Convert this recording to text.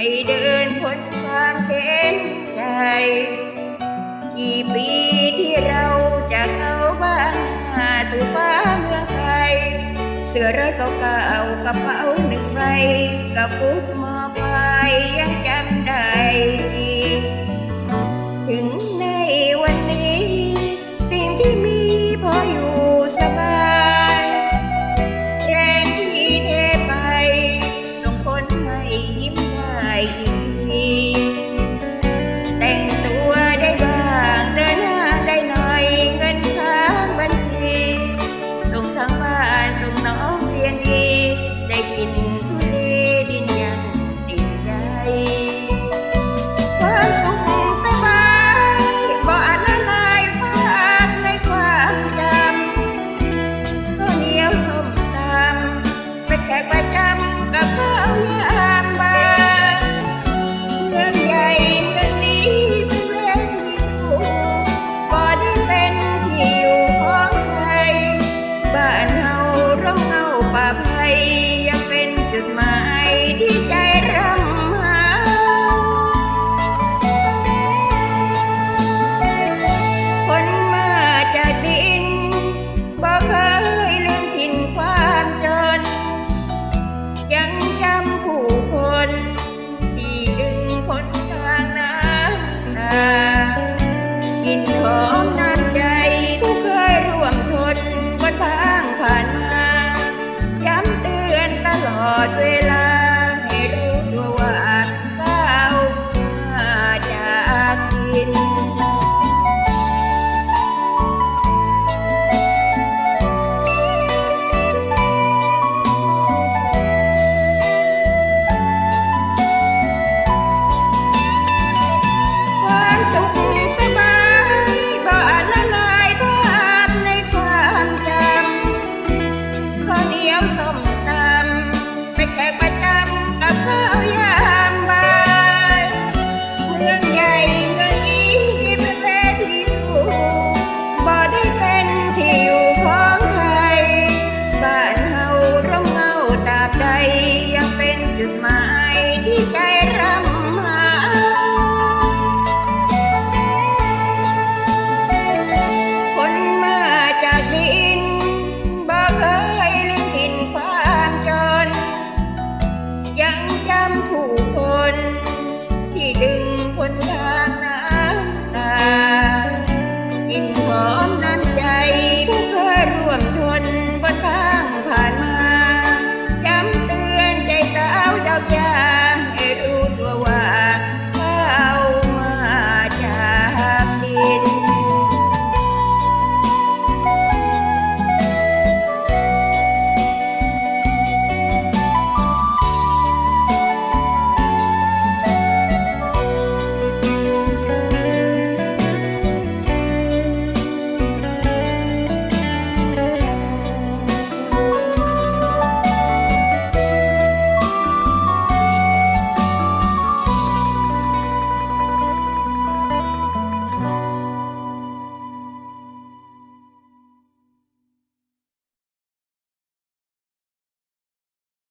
ให้เดินพ้นความเข็นใจ กี่ปีที่เราจะเข้าบ้านหาสู่ฟ้าเมืองไทย เสื้อร้อยเก่ากระเป๋าหนึ่งใบกับฟุตมอไปยยังใจาวสมตำเป็นแขกประจำกับข้าวยามบ่ายเรื่องใหญ่เงี้ยเป็นแท้ที่สูงบ่ได้เป็นที่อยู่ของใคร บ้านเฮาร่มเงาตาบใดยังเป็นจุดหมายที่ใจ จำผู้คน ที่ดื